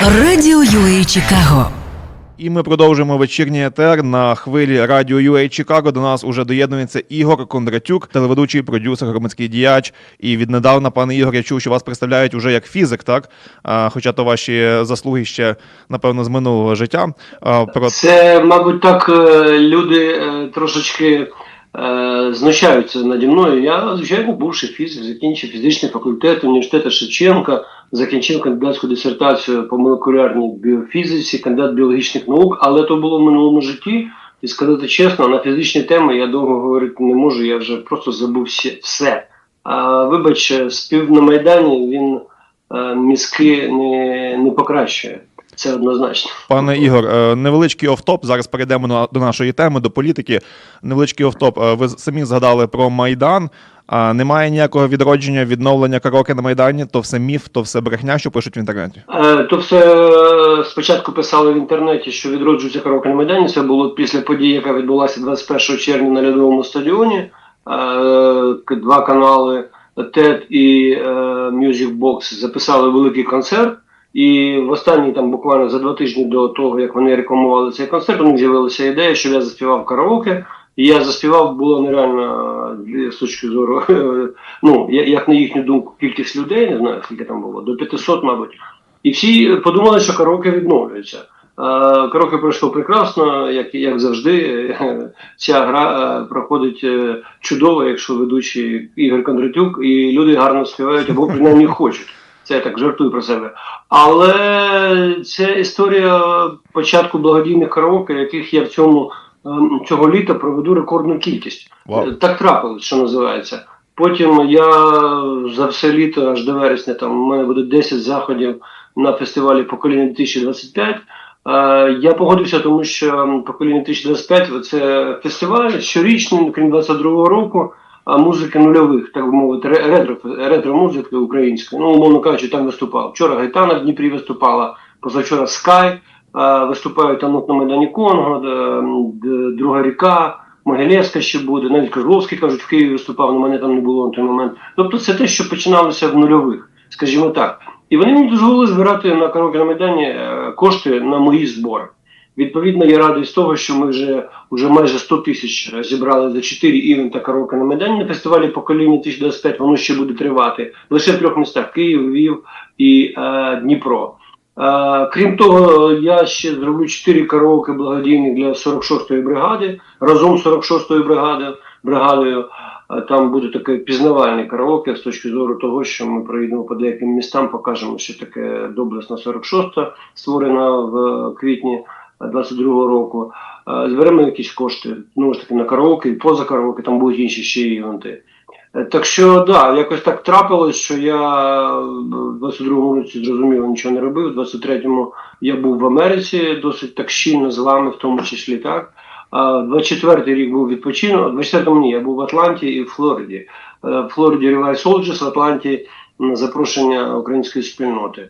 Радіо UA Чикаго. І ми продовжуємо вечірній етер на хвилі радіо UA Чикаго. До нас уже доєднується Ігор Кондратюк, телеведучий, продюсер, громадський діяч. І віднедавна, пане Ігор, я чув, що вас представляють уже як фізик, так? А, хоча то ваші заслуги ще, напевно, з минулого життя. А, про... Це, мабуть, так е, люди е, трошечки знущаються наді мною. Я, звичайно, бувший фізик, закінчив фізичний факультет університету Шевченка, закінчив кандидатську дисертацію по молекулярній біофізиці, кандидат біологічних наук, але то було в минулому житті. І сказати чесно, на фізичні теми я довго говорити не можу, я вже просто забув все. А вибач, спів на Майдані він е, мізки не, не покращує. Це однозначно. Пане Ігор, е, невеличкий офтоп. Зараз перейдемо до нашої теми, до політики. Невеличкий офтоп. Е, Ви самі згадали про Майдан. А немає ніякого відродження, відновлення караоке на Майдані, то все міф, то все брехня, що пишуть в інтернеті. Е, То все спочатку писали в інтернеті, що відроджується караоке на Майдані. Це було після події, яка відбулася 21 червня на льодовому стадіоні. Два канали TED і Music Box записали великий концерт. І в останній там буквально за два тижні до того, як вони рекламували цей концерт, у них з'явилася ідея, що я заспівав караоке. І я заспівав було нереально е, з точки зору, ну як на їхню думку, кількість людей, не знаю скільки там було, до 500, мабуть. І всі подумали, що караоке відновлюється. Е, Караоке пройшло прекрасно, як, як завжди. Ця гра е, проходить чудово, якщо ведучий Ігор Кондратюк, і люди гарно співають або принаймні хочуть. Це я так жартую про себе. Але це історія початку благодійних караоке, яких я в цьому ем, цього літа проведу рекордну кількість. Вау. Е, Так трапилось, що називається. Потім я за все літо, аж до вересня, там у мене буде 10 заходів на фестивалі покоління 2025. Е, Я погодився, тому що м, покоління 2025 це фестиваль щорічний, крім 22-го року, музики нульових, так мовити, ре- ретро, ретро-музики української. Ну, умовно кажучи, там виступав. Вчора Гайтана в Дніпрі виступала, позавчора Скай, виступають там на Майдані Конго, Друга ріка. Могилєвська ще буде, навіть Козловський, кажуть, в Києві виступав, але мене там не було на той момент. Тобто це те, що починалося в нульових, скажімо так. І вони мені дозволили збирати на караоке на Майдані е, кошти на мої збори. Відповідно, я радий з того, що ми вже, вже майже 100 тисяч зібрали за 4 івента караоке на Майдані на фестивалі покоління 2025, воно ще буде тривати. Лише в трьох містах Київ, Львів і е, Дніпро. Е, крім того, я ще зроблю 4 караоке благодійних для 46-ї бригади, разом з 46-ю бригадою, бригадою. Е, Там буде таке пізнавальне караоке з точки зору того, що ми проїдемо по деяким містам, покажемо, що таке доблесна 46-та, створена в е, квітні 22-го року. Е, Зберемо якісь кошти, ну ж таки на караоке поза караоке, там будуть інші ще івенти. Е, Так що, да, якось так трапилось, що я в 22-му році зрозуміло нічого не робив. В 23-му я був в Америці досить так щільно з вами, в тому числі так. А 24-й рік був відпочинок, в 24-му ні, я був в Атланті і в Флориді. Е, В Флориді Revive Soldiers, в Атланті запрошення української спільноти.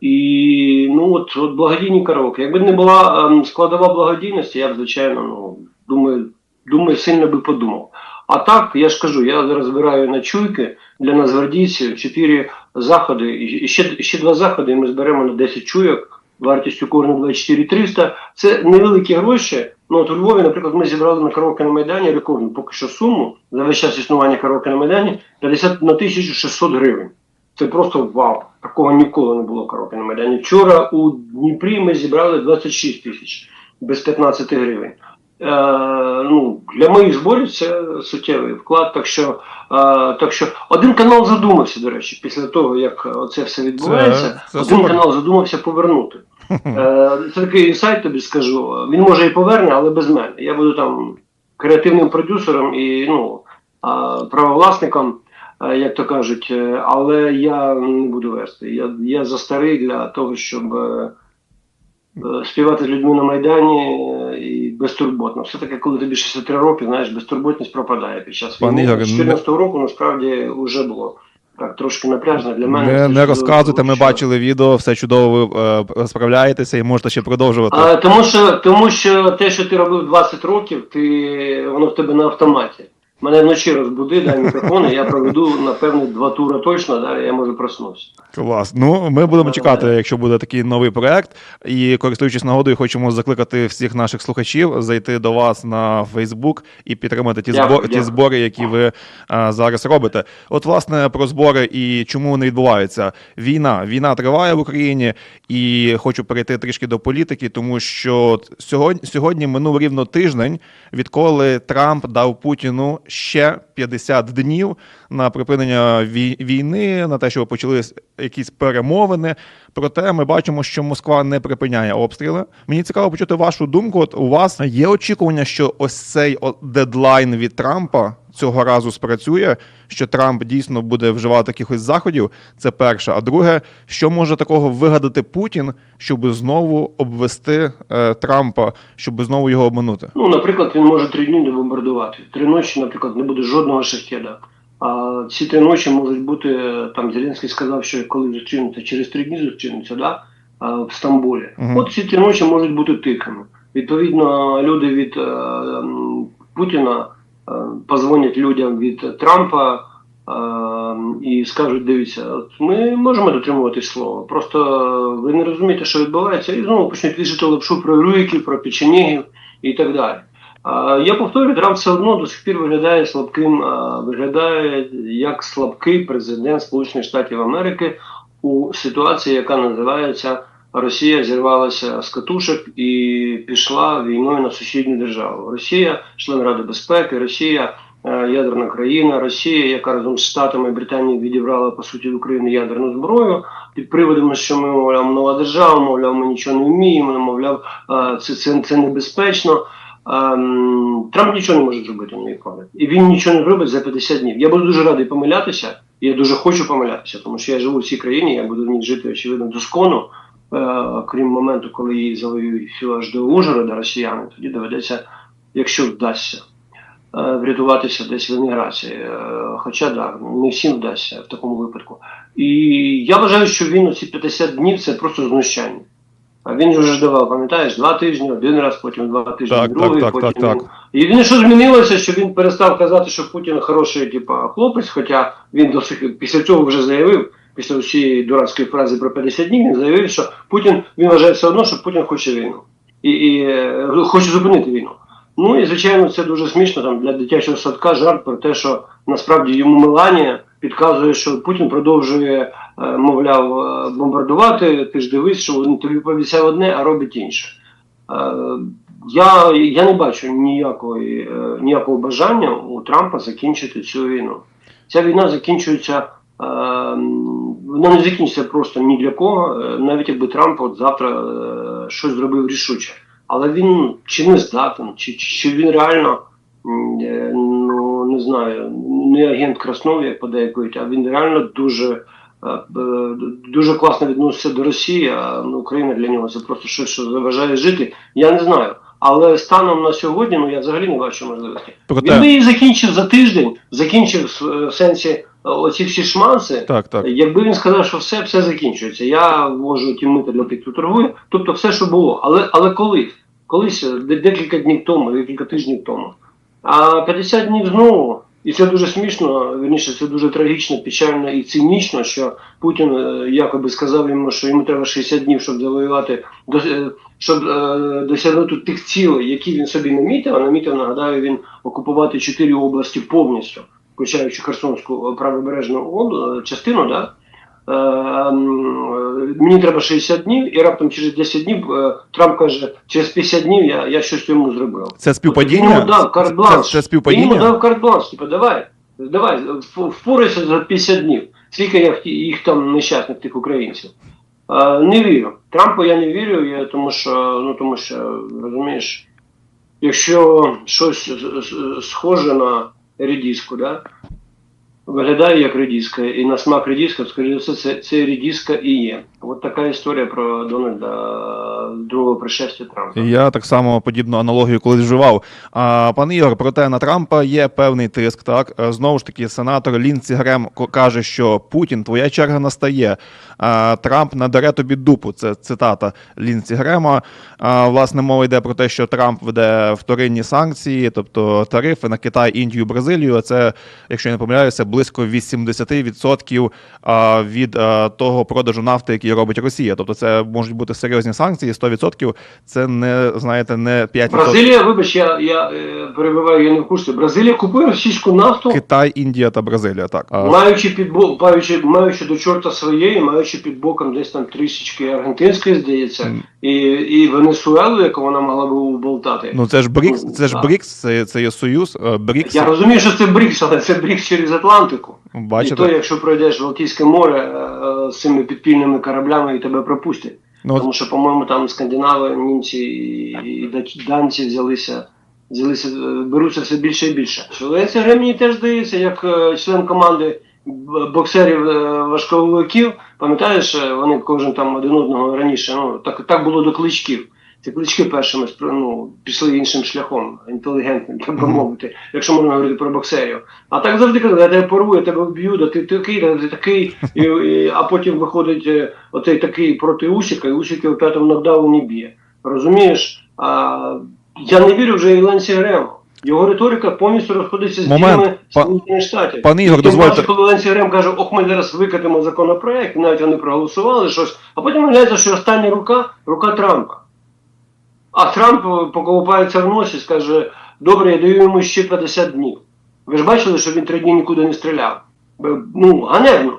І ну от, от благодійні караоке. Якби не була ем, складова благодійності, я б, звичайно, ну, думаю, думаю, сильно би подумав. А так, я ж кажу, я зараз збираю на чуйки для нацгвардійців чотири заходи, і ще, ще два заходи, і ми зберемо на 10 чуйок вартістю кожного 24 300. Це невеликі гроші. Ну от у Львові, наприклад, ми зібрали на караоке на Майдані рекордну поки що суму за весь час існування караоке на Майдані 50 на 1600 гривень. Це просто вау. Такого ніколи не було караоке на Майдані. Вчора у Дніпрі ми зібрали 26 тисяч без 15 гривень. Е, ну, для моїх зборів це суттєвий вклад. Так що, е, так що один канал задумався, до речі, після того, як це все відбувається, це один супер. канал задумався повернути. Е, це такий інсайт, тобі скажу. Він може і поверне, але без мене. Я буду там креативним продюсером і ну, правовласником, як то кажуть, е, але я не буду вести. Я, я застарий для того, щоб е, е, співати з людьми на Майдані е, і безтурботно. Все-таки, коли тобі 63 роки, знаєш, безтурботність пропадає під час війни. З 14 року насправді вже було так трошки напряжно для мене. Не, Це не розказуйте, ми що- бачили відео, все чудово ви е, справляєтеся і можете ще продовжувати. А, тому, що, тому що те, що ти робив 20 років, ти, воно в тебе на автоматі. Мене вночі розбуди, дай мікрофон, і я проведу, напевно, два тури точно, да, я можу проснутися. Клас. Ну, ми будемо чекати, якщо буде такий новий проект. І користуючись нагодою, хочемо закликати всіх наших слухачів зайти до вас на Фейсбук і підтримати ті Дякую, збори, ті збори, які ви а, зараз робите. От, власне, про збори і чому вони відбуваються. Війна. Війна триває в Україні, і хочу перейти трішки до політики, тому що сьогодні, сьогодні минув рівно тиждень, відколи Трамп дав Путіну ще 50 днів на припинення вій- війни, на те, щоб почалися якісь перемовини. Проте ми бачимо, що Москва не припиняє обстріли. Мені цікаво почути вашу думку. От у вас є очікування, що ось цей дедлайн від Трампа цього разу спрацює, що Трамп дійсно буде вживати якихось заходів. Це перше. А друге, що може такого вигадати Путін, щоб знову обвести е, Трампа, щоб знову його обманути? Ну, наприклад, він може три дні не бомбардувати. Три ночі, наприклад, не буде жодного шахеда. А ці три ночі можуть бути, е, там Зеленський сказав, що коли зустрінуться, через три дні зустрінуться, да? а, в Стамбулі. Мгм. От ці три ночі можуть бути тихими. Відповідно, люди від е, Путіна е, позвонять людям від Трампа е, і скажуть: дивіться, от ми можемо дотримуватись слова. Просто е, ви не розумієте, що відбувається, і знову почнуть вішати лапшу про руїків, про печенігів і так далі. Я повторюю, Трамп все одно до сих пір виглядає слабким, виглядає як слабкий президент Сполучених Штатів Америки у ситуації, яка називається Росія зірвалася з катушок і пішла війною на сусідню державу. Росія, член Ради безпеки, Росія. е, Ядерна країна, Росія, яка разом з Штатами і Британією відібрала по суті в Україну ядерну зброю під приводом, що ми мовляв нова держава, мовляв, ми нічого не вміємо, мовляв, е, це, це, це небезпечно. Ем, Трамп нічого не може зробити, мій погляд. І він нічого не зробить за 50 днів. Я буду дуже радий помилятися. Я дуже хочу помилятися, тому що я живу в цій країні, я буду в ній жити, очевидно, доскону, крім моменту, коли її завоюють всю аж до Ужгорода росіяни, тоді доведеться, якщо вдасться, е, врятуватися десь в еміграції. Е, Хоча так, не всім вдасться в такому випадку. І я вважаю, що він оці 50 днів це просто знущання. А він вже давав, пам'ятаєш, два тижні, один раз, потім два тижні, Так, другий, так, потім. так, так. Єдине, що змінилося, що він перестав казати, що Путін хороший, типа, хлопець, хоча він до сих після цього вже заявив, після усієї дурацької фрази про 50 днів, він заявив, що Путін він вважає все одно, що Путін хоче війну. І, і е, хоче зупинити війну. Ну і звичайно, це дуже смішно там для дитячого садка жарт про те, що насправді йому Меланія підказує, що Путін продовжує, е, мовляв, е, бомбардувати. Ти ж дивись, що він тобі пообіцяв одне, а робить інше. Я, я не бачу ніякої, ніякого бажання у Трампа закінчити цю війну. Ця війна закінчується, вона не закінчиться просто ні для кого, е, навіть якби Трамп от завтра е, щось зробив рішуче. Але він чи не здатен, чи, чи він реально, е, ну не знаю, не агент Краснові, як подейкують, а він реально дуже. Дуже класно відноситься до Росії, а ну, Україна для нього це просто щось, що заважає жити. Я не знаю. Але станом на сьогодні, ну я взагалі не бачу можливості. Проте- Він би її закінчив за тиждень, закінчив в сенсі оці всі шманси. Так, так. Якби він сказав, що все, все закінчується. Я ввожу ті мити для тих, хто торгує, тобто все, що було. Але, але коли? Колись де- декілька днів тому, декілька тижнів тому. А 50 днів знову. І це дуже смішно, вірніше, це дуже трагічно, печально і цинічно, що Путін е, якоби сказав йому, що йому треба 60 днів, щоб завоювати, е, щоб е, досягнути тих цілей, які він собі намітив. А намітив, нагадаю, він окупувати чотири області повністю, включаючи Херсонську правобережну частину, да? Е, мені треба 60 днів, і раптом через 10 днів е, Трамп каже, через 50 днів я, я щось йому зробив. Це Він співпадіння? йому дав карт-бланш. Це, це Він співпадіння? йому дав карт-бланш, типу, давай, давай, впорайся за 50 днів. Скільки я їх там нещасних тих українців. Е, не вірю. Трампу я не вірю, я, тому що, ну тому що, розумієш, якщо щось схоже на рідіску, да, виглядає як редіска, і на смак редіска, скоріше все, це, це редіска і є. От така історія про Дональда другого пришестя Трампа. Я так само подібну аналогію колись вживав. А пан Ігор, проте на Трампа є певний тиск. Так Е, знову ж таки, сенатор Лінці Грем каже, що Путін, твоя черга настає. А Трамп надаре тобі дупу. Це цитата Лінці Грема. А, власне, мова йде про те, що Трамп веде вторинні санкції, тобто тарифи на Китай, Індію, Бразилію. Це, якщо я не помиляюся, близько 80% від того продажу нафти, який робить Росія. Тобто, це можуть бути серйозні санкції. 100% це не знаєте, не 5%. Бразилія, вибач, я, я е, перебиваю, я не в курсі. Бразилія купує російську нафту, Китай, Індія та Бразилія. Так маючи під бо- маючи, маючи до чорта своєї, маючи під боком десь там трішечки аргентинської, здається, Мгм. і, і Венесуелу, яку вона могла б уболтати. ну це ж БРІКС, це ж БРІКС, це, це є союз. е, БРІКС, Я розумію, що це БРІКС, але це БРІКС через Атлантику. І то, якщо пройдеш Балтійське море е, е, з цими підпільними кораблями і тебе пропустять. Ну, Тому що, по-моєму, там скандинави, німці і, данці взялися, взялися, е, беруться все більше і більше. Швеці Гремені теж здається, як член команди боксерів важковиків, пам'ятаєш, вони кожен там один одного раніше. Ну так, так було до кличків. Ці клички першими ну, пішли іншим шляхом, інтелігентним, так би мовити, якщо можна говорити про боксерів. А так завжди казали, я тебе порву, я тебе вб'ю, да ти такий, да ти такий. І, і, а потім виходить е, оцей такий проти Усіка, і Усіка в п'ятому нокдауні б'є. Розумієш? А, я не вірю вже і Ленсі Грему. Його риторика повністю розходиться з діями Сполучених Штатів. пан Ігор, дозвольте. коли Ленсі Грем каже, ох, ми зараз викатимо законопроект, навіть вони проголосували щось, а потім виявляється, що остання рука рука Трампа. А Трамп поколупається в носі, скаже, добре, я даю йому ще 50 днів. Ви ж бачили, що він три дні нікуди не стріляв. Ну, ганебно.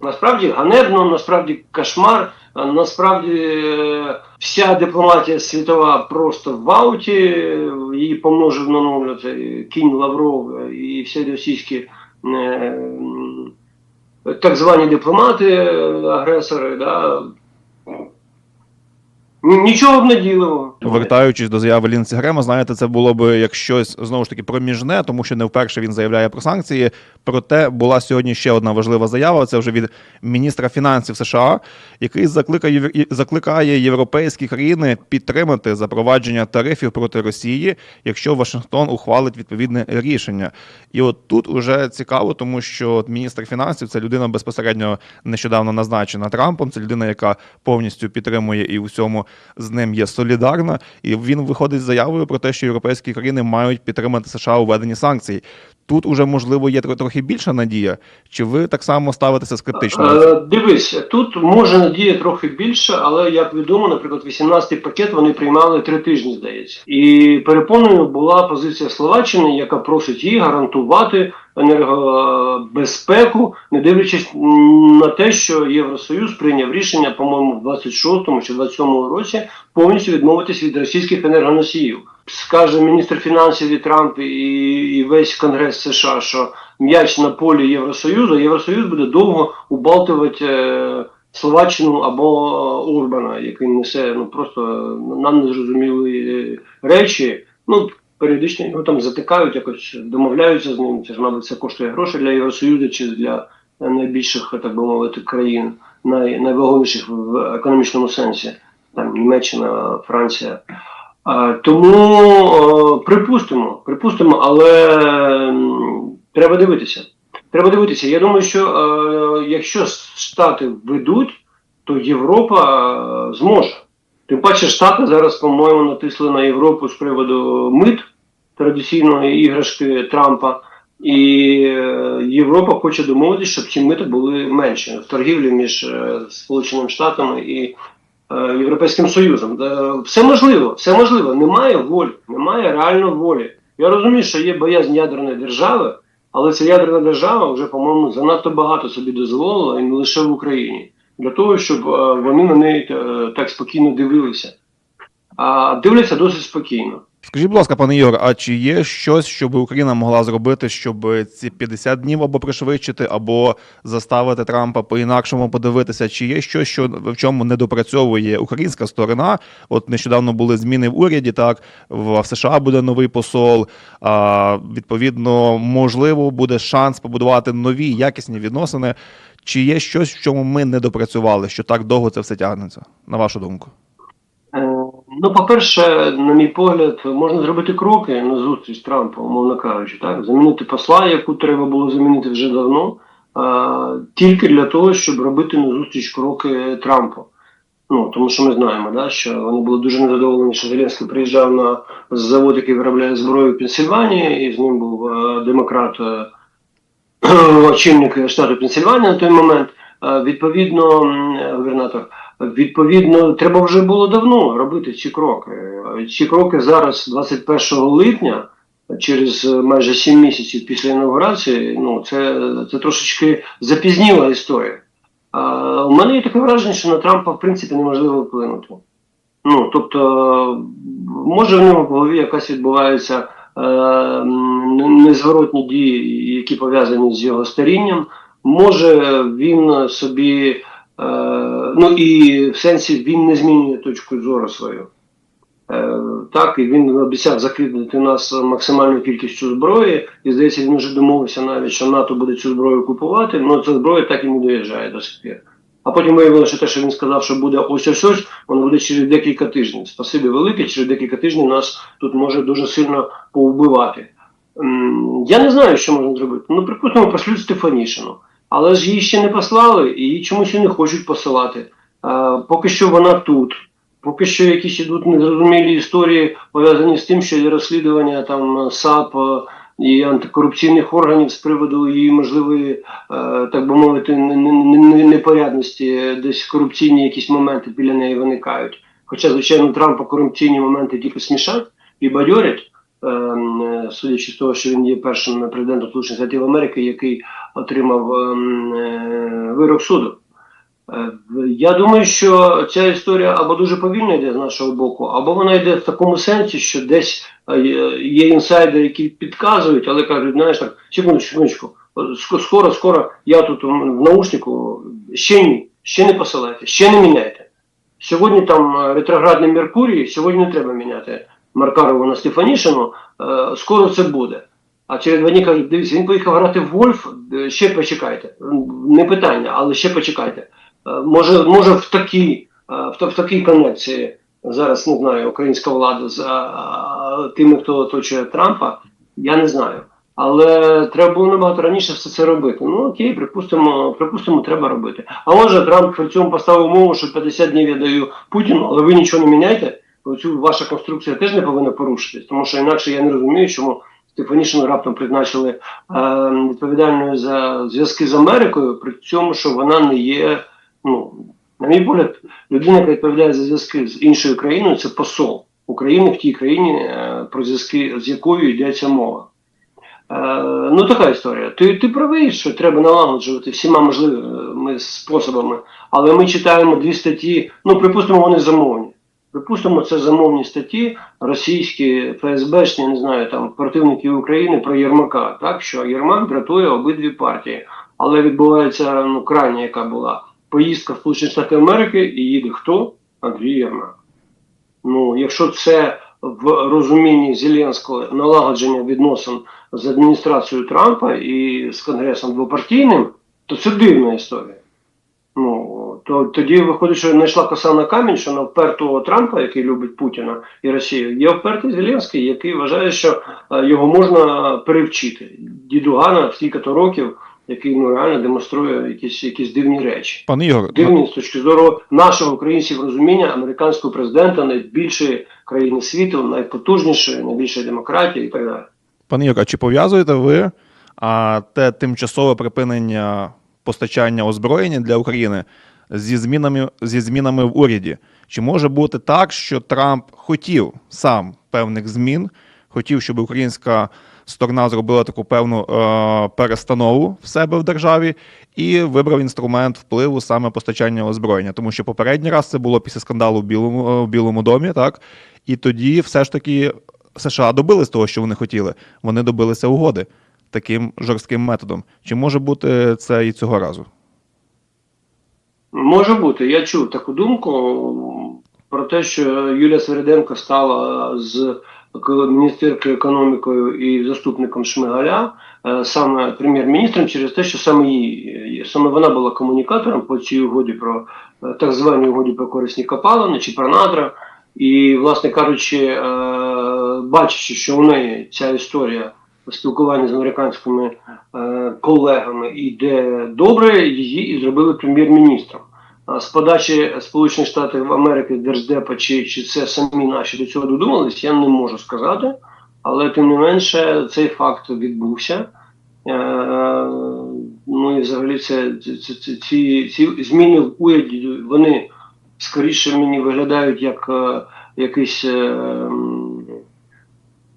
Насправді ганебно, насправді кошмар, насправді е, вся дипломатія світова просто в ауті, її помножив на нуль кінь Лавров і всі російські е, так звані дипломати, е, агресори, да. Ні- Нічого обнадійливого. Вертаючись до заяви Лінці Грема, знаєте, це було б як щось знову ж таки проміжне, тому що не вперше він заявляє про санкції. Проте була сьогодні ще одна важлива заява. Це вже від міністра фінансів США, який закликає закликає європейські країни підтримати запровадження тарифів проти Росії, якщо Вашингтон ухвалить відповідне рішення. І от тут уже цікаво, тому що міністр фінансів це людина безпосередньо нещодавно назначена Трампом. Це людина, яка повністю підтримує і у всьому з ним є солідарна. І він виходить з заявою про те, що європейські країни мають підтримати США у введенні санкцій. Тут уже можливо є тро- трохи більша надія. Чи ви так само ставитеся скептично? Е, Дивись, тут може надія трохи більше, але як відомо, наприклад, 18-й пакет вони приймали три тижні, здається. І перепоною була позиція Словаччини, яка просить їй гарантувати енергобезпеку, не дивлячись на те, що Євросоюз прийняв рішення, по-моєму, в 26-му чи 27-му році повністю відмовитись від російських енергоносіїв. Скаже міністр фінансів і Трамп і, і весь Конгрес США, що м'яч на полі Євросоюзу, Євросоюз буде довго убалтувати е, Словаччину або Урбана, який несе ну просто нам незрозумілі е, речі. Ну періодично його там затикають, якось домовляються з ним. Це ж, мабуть, це коштує гроші для Євросоюзу чи для найбільших, так би мовити, країн, най, найвагоміших в економічному сенсі, там Німеччина, Франція. Тому е, припустимо, припустимо, але треба дивитися. Треба дивитися. Я думаю, що е, якщо Штати ведуть, то Європа е, зможе. Тим паче Штати зараз, по-моєму, натисли на Європу з приводу мит традиційної іграшки Трампа. І Європа хоче домовитися, щоб ці мити були менші в торгівлі між Сполученими Штатами і Європейським Союзом. Е, Все можливо, все можливо. Немає волі, немає реально волі. Я розумію, що є боязнь ядерної держави, але ця ядерна держава вже, по-моєму, занадто багато собі дозволила і не лише в Україні, для того, щоб е, вони на неї е, так спокійно дивилися. А дивляться досить спокійно. Скажіть, будь ласка, пане Ігор, а чи є щось, що Україна могла зробити, щоб ці 50 днів або пришвидшити, або заставити Трампа по-інакшому подивитися? Чи є щось, що в чому не допрацьовує українська сторона? От нещодавно були зміни в уряді, так в США буде новий посол. А відповідно, можливо, буде шанс побудувати нові якісні відносини. Чи є щось, в чому ми не допрацювали, що так довго це все тягнеться, на вашу думку? Ну, по-перше, на мій погляд, можна зробити кроки на зустріч Трампа, умовно кажучи, так, замінити посла, яку треба було замінити вже давно, а, тільки для того, щоб робити на зустріч кроки Трампу. Ну, тому що ми знаємо, да, що вони були дуже незадоволені, що Зеленський приїжджав на завод, який виробляє зброю в Пенсильванії, і з ним був е, демократ, е, очільник штату Пенсильванія на той момент. Е, відповідно, губернатор. Відповідно, треба вже було давно робити ці кроки. Ці кроки зараз, 21 липня, через майже 7 місяців після інаугурації, ну це, це трошечки запізніла історія. А у мене є таке враження, що на Трампа в принципі неможливо вплинути. Ну, тобто, може в нього в голові якась відбувається е, незворотні дії, які пов'язані з його старінням. Може він собі, ну і в сенсі він не змінює точку зору свою. Е, так, і він обіцяв закріпити нас максимальною кількістю зброї, і здається, він вже домовився навіть, що НАТО буде цю зброю купувати, але ця зброя так і не доїжджає до сих пір. А потім виявилося, що те, що він сказав, що буде ось ось ось, воно буде через декілька тижнів. Спасибі велике, через декілька тижнів нас тут може дуже сильно повбивати. Я не знаю, що можна зробити. Ну, припустимо, пошлють Стефанішину. Але ж її ще не послали, і її чомусь і не хочуть посилати. А, поки що вона тут. Поки що якісь ідуть незрозумілі історії, пов'язані з тим, що є розслідування там САП е, і антикорупційних органів з приводу її можливої, е, так би мовити, не- не- не- непорядності, десь корупційні якісь моменти біля неї виникають. Хоча, звичайно, Трампа корупційні моменти тільки смішать і бадьорять, е, е, судячи з того, що він є першим президентом Сполучених Штатів Америки, який отримав е, е, вирок суду. Е, Я думаю, що ця історія або дуже повільно йде з нашого боку, або вона йде в такому сенсі, що десь е, є інсайдери, які підказують, але кажуть, знаєш так, секундочку, секундочку, скоро, скоро я тут в наушнику, ще ні, ще не посилайте, ще не міняйте. Сьогодні там ретроградний Меркурій, сьогодні не треба міняти Маркарову на Стефанішину, е, скоро це буде. А через два кажуть, дивіться, він поїхав грати в гольф, е, ще почекайте. Не питання, але ще почекайте. Е, Може, може в такій, е, в, в такій конекції зараз не знаю, українська влада з тими, хто оточує Трампа, я не знаю. Але треба було набагато раніше все це робити. Ну окей, припустимо, припустимо, треба робити. А може Трамп при цьому поставив умову, що 50 днів я даю Путіну, але ви нічого не міняйте. Оцю ваша конструкція теж не повинна порушитись, тому що інакше я не розумію, чому Стефанішину раптом призначили е, відповідальною за зв'язки з Америкою, при цьому, що вона не є, ну, на мій погляд, людина, яка відповідає за зв'язки з іншою країною, це посол України в тій країні, е, про зв'язки з якою йдеться мова. Е, ну, така історія. Ти, ти правий, що треба налагоджувати всіма можливими способами, але ми читаємо дві статті, ну, припустимо, вони замовні. Припустимо, це замовні статті російські, ФСБшні, не знаю, там противники України про Єрмака. Так що Єрмак дратує обидві партії. Але відбувається ну, крайня, яка була поїздка в Сполучені Штати Америки, і їде хто? Андрій Єрмак. Ну, якщо це в розумінні Зеленського налагодження відносин з адміністрацією Трампа і з Конгресом двопартійним, то це дивна історія. Ну, то тоді виходить, що знайшла коса на камінь, що на впертого Трампа, який любить Путіна і Росію, є впертий Зеленський, який вважає, що е, його можна перевчити. Дідугана стільки-то років, який ну, реально демонструє якісь, якісь дивні речі. Пане Ігор, Дивні з точки зору нашого українців розуміння американського президента, найбільшої країни світу, найпотужнішої, найбільшої демократії і так далі. Пане Ігор, а чи пов'язуєте ви а, те тимчасове припинення постачання озброєння для України зі змінами, зі змінами в уряді? Чи може бути так, що Трамп хотів сам певних змін, хотів, щоб українська сторона зробила таку певну е, перестанову в себе в державі і вибрав інструмент впливу саме постачання озброєння? Тому що попередній раз це було після скандалу в Білому, е, в Білому домі, так? І тоді все ж таки США добились того, що вони хотіли. Вони добилися угоди таким жорстким методом. Чи може бути це і цього разу? Може бути. Я чув таку думку про те, що Юлія Свериденко стала з міністеркою економікою і заступником Шмигаля, е, саме прем'єр-міністром, через те, що саме її саме вона була комунікатором по цій угоді про е, так званій угоді про корисні копалини чи про надра. І, власне кажучи, е, бачачи, що у неї ця історія спілкування з американськими е, колегами йде добре, її і зробили прем'єр-міністром. А З подачі Сполучених Штатів Америки Держдепа, чи, чи це самі наші до цього додумались, я не можу сказати. Але тим не менше цей факт відбувся. Е, ну і взагалі це, це, це, ці, ці зміни в уряді, вони скоріше мені виглядають як е, якісь е,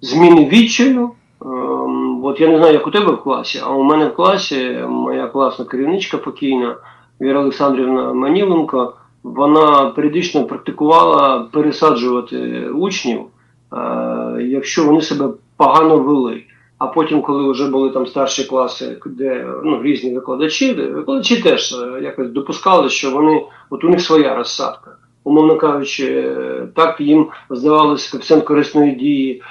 зміни відчаю. От я не знаю, як у тебе в класі, а у мене в класі моя класна керівничка покійна Віра Олександрівна Маніленко, вона періодично практикувала пересаджувати учнів, е, якщо вони себе погано вели. А потім, коли вже були там старші класи, де ну, різні викладачі, викладачі теж е, якось допускали, що вони, от у них своя розсадка. Умовно кажучи, е, так їм здавалося коефіцієнт корисної дії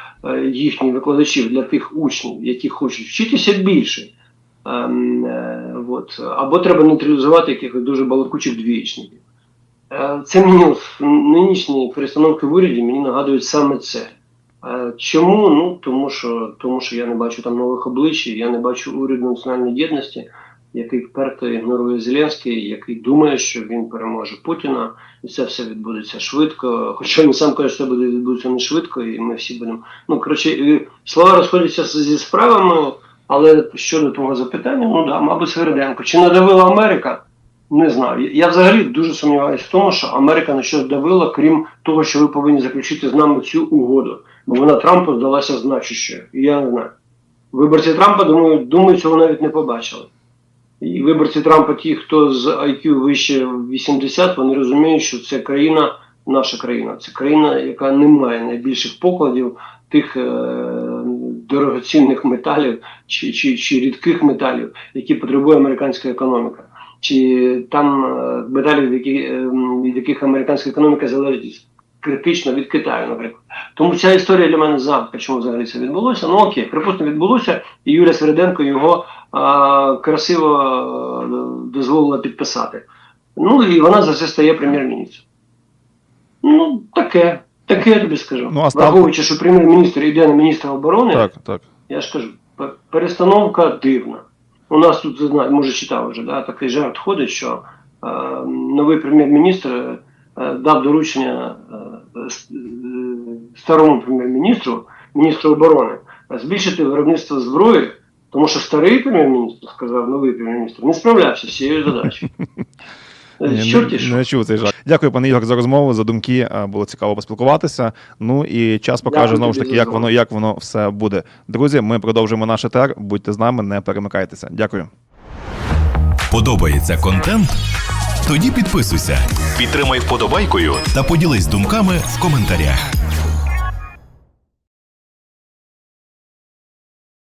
їхніх викладачів для тих учнів, які хочуть вчитися більше. Ем, е, от. Або треба нейтралізувати якихось дуже балакучих двієчників. Е, Це мені от нинішні перестановки в уряді мені нагадують саме це. Е, Чому? Ну тому що тому що я не бачу там нових облич, я не бачу уряду національної єдності, який вперто ігнорує Зеленський, який думає, що він переможе Путіна, і це все відбудеться швидко. Хоча він сам каже, що це буде відбудеться не швидко, і ми всі будемо. Ну коротше, слова розходяться зі справами, але щодо того запитання, ну да, мабуть, Свериденко. Чи надавила Америка? Не знаю. Я- взагалі дуже сумніваюся в тому, що Америка на щось давила, крім того, що ви повинні заключити з нами цю угоду. Бо вона Трампу здалася значущою. Я не знаю. Виборці Трампа, думаю, думаю, цього навіть не побачили. І виборці Трампа, ті, хто з IQ вище 80, вони розуміють, що це країна, наша країна, це країна, яка не має найбільших покладів тих е, дорогоцінних металів чи, чи, чи рідких металів, які потребує американська економіка. Чи там е, металів, від які, е, від яких американська економіка залежить критично від Китаю, наприклад. Тому ця історія для мене загадка, чому взагалі це відбулося. Ну окей, припустимо, відбулося, і Юлія Свериденко його красиво е, дозволила підписати. Ну і вона за це стає прем'єр-міністром. Ну, таке. Таке я тобі скажу. Ну, а став- Враховуючи, що прем'єр-міністр йде на міністра оборони, Так, так. я ж кажу, перестановка дивна. У нас тут, може, читав вже, да, такий жарт ходить, що е, новий прем'єр-міністр е, дав доручення е, е, старому прем'єр-міністру, міністру оборони, збільшити виробництво зброї, тому що старий прем'єр-міністр, сказав новий прем'єр-міністр, не справлявся з цією задачею. Е, Чорті не, що. не чув цей жарт. Дякую, пане Ігор, за розмову, за думки. Було цікаво поспілкуватися. Ну і час покаже знову ж таки, як воно, як воно все буде. Друзі, ми продовжуємо наш етер. Будьте з нами, не перемикайтеся. Дякую. Подобається контент? Тоді підписуйся, підтримай вподобайкою та поділись думками в коментарях.